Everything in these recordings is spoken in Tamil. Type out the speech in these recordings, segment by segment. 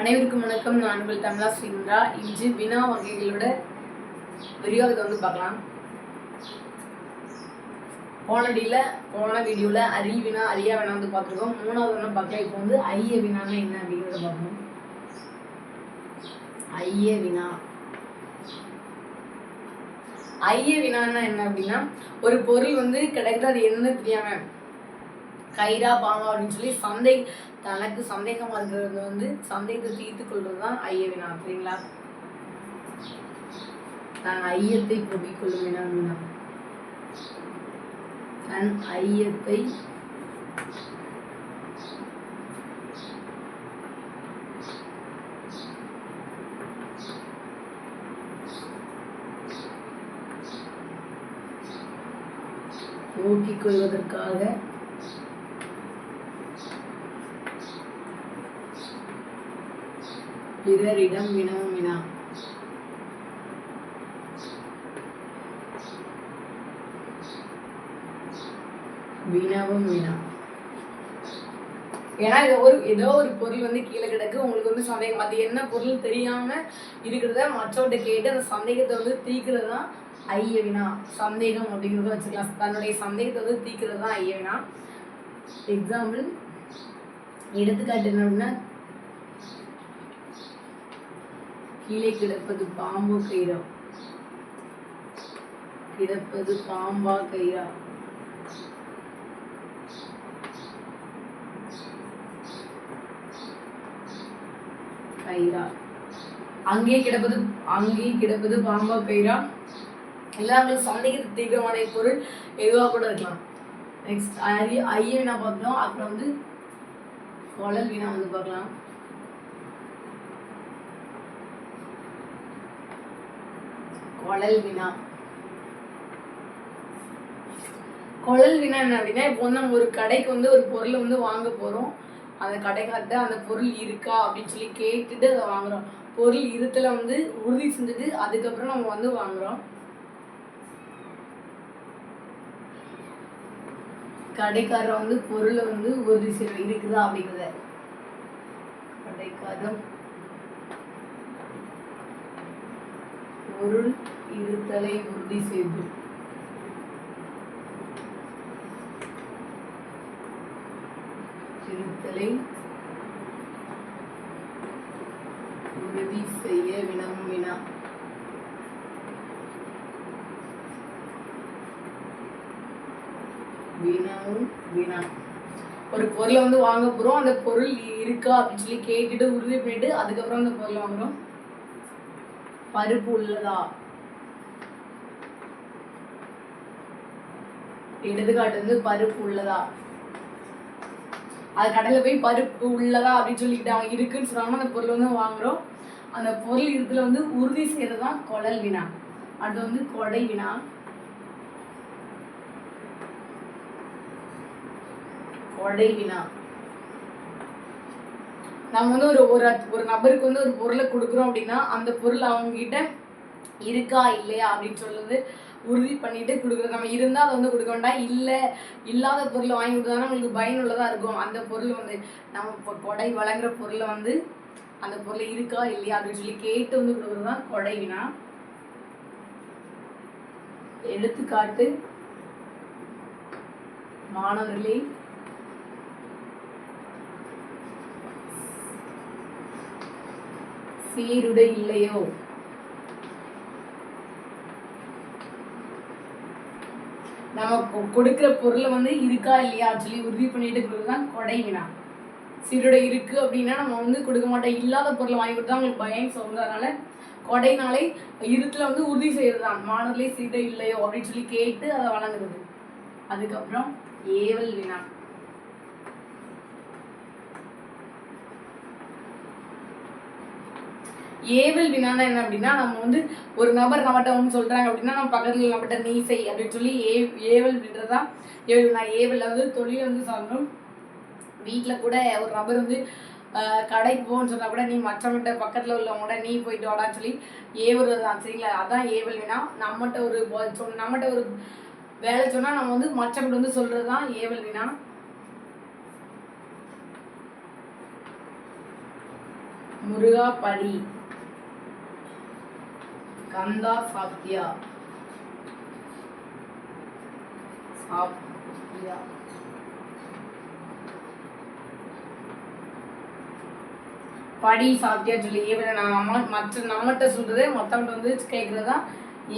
அனைவருக்கும் வணக்கம். நான் உங்கள் தமிழா சிங்ரா இன்று வினா வகைகளோட விரிவாகத்தை வந்து பார்க்கலாம். போனடியில் போன வீடியோவில் அரிய வினா அரியா வினா வந்து பார்த்துருக்கோம். மூணாவது வினா பார்க்கலாம். இப்போ வந்து ஐய வினான்னு என்ன அப்படிங்கிறத பார்க்கணும் ஐய வினா. ஐய வினான்னா என்ன அப்படின்னா ஒரு பொருள் வந்து கிடைக்கிறது அது என்னன்னு தெரியாம கைரா பாமா அப்படின்னு சொல்லி சந்தை தனக்கு சந்தேகம் இருக்கிறது வந்து சந்தேகத்தை தீர்த்து கொள்வது தான் ஐயவினா சரிங்களா தன் ஐயத்தை போக்கிக் கொள்ளும் வினா வினா. தன் ஐயத்தை போக்கிக் கொள்வதற்காக பிறரிடம் வினவும் வினா வினவும் வினா ஏன்னா இது ஒரு ஏதோ ஒரு பொருள் வந்து கீழே கிடக்கு. உங்களுக்கு வந்து சந்தேகம். அது என்ன பொருள் தெரியாம இருக்கிறத மற்றவர்கிட்ட கேட்டு அந்த சந்தேகத்தை வந்து தீக்கிறது தான் ஐய வினா சந்தேகம் அப்படிங்கிறத வச்சுக்கலாம். தன்னுடைய சந்தேகத்தை வந்து தீக்கிறது தான் ஐய வினா எக்ஸாம்பிள் எடுத்துக்காட்டு என்ன அப்படின்னா கீழே கிடப்பது பாம்பு கயிறா. கிடப்பது பாம்பா கயிறா. கயிறா. அங்கே கிடப்பது அங்கே கிடப்பது பாம்பா கயிறா. எல்லாமே சந்தேகத்தை தீவிரமான பொருள் எதுவாக கூட இருக்கலாம். நெக்ஸ்ட் ஐய வேணா வினா அப்புறம் வந்து குழல் வீணா வந்து பார்க்கலாம். குழல் வினா. குழல் வினா என்ன அப்படின்னா இப்போ வந்து நம்ம ஒரு கடைக்கு வந்து ஒரு பொருளை வந்து வாங்க போகிறோம் அந்த கடைக்கார்ட்ட அந்த பொருள் இருக்கா அப்படின்னு சொல்லி கேட்டுட்டு அதை வாங்குறோம். பொருள் இருத்துல வந்து உறுதி செஞ்சுட்டு அதுக்கப்புறம் நம்ம வந்து வாங்குறோம். கடைக்காரர் வந்து பொருளை வந்து உறுதி செய்ய இருக்குதா அப்படிங்கிறத. கடைக்காரர் பொருள் இருத்தலை உறுதி செய்து. இருத்தலை உறுதி செய்ய வினவும் வினா வினவும் வினா. ஒரு பொருளை வந்து வாங்க போறோம். அந்த பொருள் இருக்கா அப்படின்னு சொல்லி கேட்டுட்டு உறுதி பண்ணிட்டு அதுக்கப்புறம் அந்த பொருளை வாங்குறோம். பருப்பு உள்ளதா? எடுத்துக்காட்டு வந்து பருப்பு உள்ளதா? அது கடையில் போய் பருப்பு உள்ளதா அப்படின்னு சொல்லிக்கிட்டு அவங்க இருக்குன்னு சொன்னாங்கன்னா அந்த பொருள் வந்து வாங்குறோம். அந்த பொருள் இதுல வந்து உறுதி செய்யறதுதான் குழல் வினா. அது வந்து கொடை வினா. கொடை வினா. நம்ம வந்து ஒரு ஒரு ஒரு நபருக்கு வந்து ஒரு பொருளை கொடுக்குறோம் அப்படின்னா அந்த பொருள் அவங்க கிட்ட இருக்கா இல்லையா அப்படின்னு சொல்றது உறுதி பண்ணிட்டு கொடுக்குறது. நம்ம இருந்தால் அதை வந்து கொடுக்க வேண்டாம். இல்லை இல்லாத பொருளை வாங்கி கொடுத்தா நம்மளுக்கு பயனுள்ளதாக இருக்கும். அந்த பொருள் வந்து நம்ம இப்போ கொடை வழங்குற பொருளை வந்து அந்த பொருள் இருக்கா இல்லையா அப்படின்னு சொல்லி கேட்டு வந்து கொடுக்குறது தான் கொடைவினா எடுத்துக்காட்டு மாணவர்களே சீருடை இல்லையோ? நம்ம கொடுக்குற கொடுக்கிற பொருளை வந்து இருக்கா இல்லையா சொல்லி உறுதி பண்ணிட்டு கொடுக்குறது தான் கொடை வினா. சீருடை இருக்கு அப்படின்னா நம்ம வந்து கொடுக்க மாட்டோம். இல்லாத பொருளை வாங்கி கொடுத்தா அவங்களுக்கு பயம் சொல்லுது அதனால கொடைனாலே இருத்துல வந்து உறுதி செய்யறது தான் மாணவர்களே சீருடை இல்லையோ அப்படின்னு சொல்லி கேட்டு அதை வழங்குறது. அதுக்கப்புறம் ஏவல் வினா. ஏவல் வினானா என்ன அப்படின்னா நம்ம வந்து ஒரு நபர் நம்மகிட்ட ஒன்று சொல்கிறாங்க அப்படின்னா நம்ம பக்கத்தில் நம்மகிட்ட நீ செய் அப்படின்னு சொல்லி ஏ ஏவல் விடுறதான் ஏவல் வினா ஏவல் வந்து தொழில் வந்து சொல்லணும். வீட்டில் கூட ஒரு நபர் வந்து கடைக்கு போகணும்னு சொன்னால் கூட நீ மற்றவங்கிட்ட பக்கத்தில் உள்ளவங்க கூட நீ போயிட்டு வாடான்னு சொல்லி ஏவுறது தான் சரிங்களா? அதான் ஏவல் வினா. நம்மகிட்ட ஒரு சொன்ன- நம்மகிட்ட ஒரு வேலை சொன்னால் நம்ம வந்து மற்றவங்கிட்ட வந்து சொல்கிறது தான் ஏவல் வினா. முருகா படி கந்தா சாத்தியா. சாத்தியா. படி சாத்தியா சொல்லி ஏவல் நான் நம்ம மற்ற நம்மகிட்ட சொல்றது மற்றவங்க வந்து கேட்கறது தான்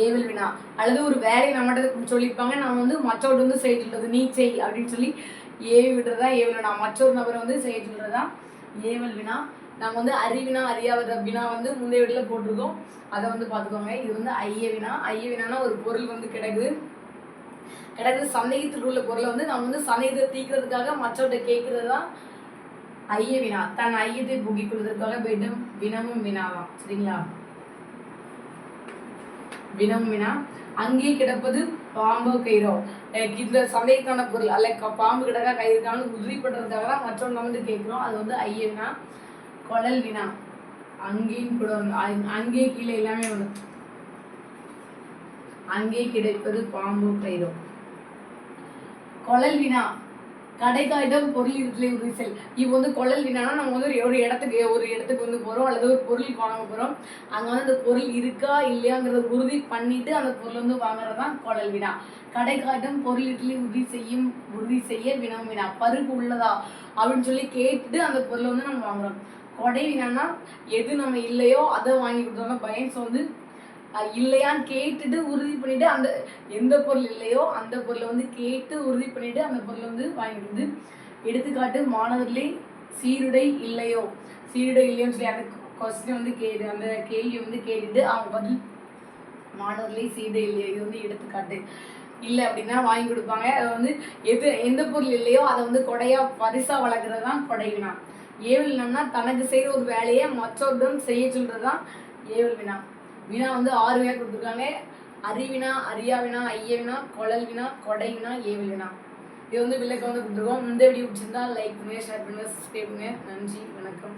ஏவல் வினா. அல்லது ஒரு வேலையை நம்மகிட்ட சொல்லியிருப்பாங்க நம்ம வந்து மற்றவங்க வந்து செய்ய சொல்றது நீ செய் அப்படின்னு சொல்லி ஏவி விடுறதா ஏவல் வினா மற்றொரு நபரை வந்து செய்ய சொல்றதா ஏவல் வினா. நாங்கள் வந்து அறிவினா அறியாத வினா வந்து முந்தைய வீட்டில் போட்டிருக்கோம். அதை வந்து பார்த்துக்கோங்க. இது வந்து ஐய வினா ஐய வினானா ஒரு பொருள் வந்து கிடக்குது கிடக்குது சந்தேகத்தில் உள்ள பொருளை வந்து நம்ம வந்து சந்தேகத்தை தீர்க்கிறதுக்காக மற்றவர்கிட்ட கேட்கறது தான் ஐய வினா தன் ஐயத்தை புகிக் கொள்வதற்காக விடம் வினமும் வினாவாம். சரிங்களா? வினமும் வினா. அங்கே கிடப்பது பாம்போ கயிறோ. இந்த சந்தேகத்தான பொருள். அல்ல பாம்பு கிடக்கா கயிறுக்கான உறுதிப்படுறதுக்காக தான் மற்றவங்க வந்து கேட்குறோம். அது வந்து ஐயவினா. குழல் வினா. அங்கேயும் கூட வந்து அங்கேயே அங்கே கீழே எல்லாமே ஒன்று அங்கே கிடைப்பது பாம்பு பயிரும். குழல் வினா. கடைக்காயிடம் பொருள் இருத்தலை உறுதி இப்போ வந்து குழல் வினானா நம்ம வந்து ஒரு- இடத்துக்கு ஒரு இடத்துக்கு வந்து போகிறோம் அல்லது ஒரு பொருள் வாங்க போகிறோம் அங்கே வந்து அந்த பொருள் இருக்கா இல்லையாங்கிறத உறுதி பண்ணிட்டு அந்த பொருள் வந்து வாங்குறது தான் குழல் வினா. கடைக்காயிடம் பொருள் இட்லி உறுதி செய்யும் உறுதி செய்ய வினம் வினா. பருப்பு உள்ளதா? அப்படின்னு சொல்லி கேட்டுட்டு அந்த பொருளை வந்து நம்ம வாங்குறோம். கொடை என்னன்னா எது நம்ம இல்லையோ அதை வாங்கி கொடுத்தோம்னா பயன்ஸ் வந்து இல்லையான்னு கேட்டுட்டு உறுதி பண்ணிட்டு அந்த எந்த பொருள் இல்லையோ அந்த பொருளை வந்து கேட்டு உறுதி பண்ணிட்டு அந்த பொருளை வந்து வாங்கிடுது எடுத்துக்காட்டு மாணவர்களே சீருடை இல்லையோ சீருடை இல்லையோன்னு சொல்லி அந்த கொஸ்டின் வந்து கேடு அந்த கேள்வி வந்து கேட்டுட்டு அவங்க பதில் மாணவர்களே சீருடை இல்லையோ இது வந்து எடுத்துக்காட்டு. இல்லை அப்படின்னா வாங்கி கொடுப்பாங்க. அதை வந்து எது எந்த பொருள் இல்லையோ அதை வந்து கொடையா பரிசா வளர்க்குறது தான் கொடைவினா ஏவல் வினான்னா தனக்கு செய்கிற ஒரு வேலையை மற்றவருடன் செய்ய சொல்கிறது தான் ஏவல் வினா. வினா வந்து ஆறு வினா கொடுத்துருக்காங்க. அறிவினா அறியா வினா ஐய வினா குழல் வினா கொடை வினா ஏவல் வினா. இது வந்து விளக்கம் வந்து கொடுத்துருக்கோம். இந்த வீடியோ பிடிச்சிருந்தா லைக் பண்ணுங்க ஷேர் பண்ணுங்க சப்ஸ்கிரைப் பண்ணுங்க. நன்றி வணக்கம்.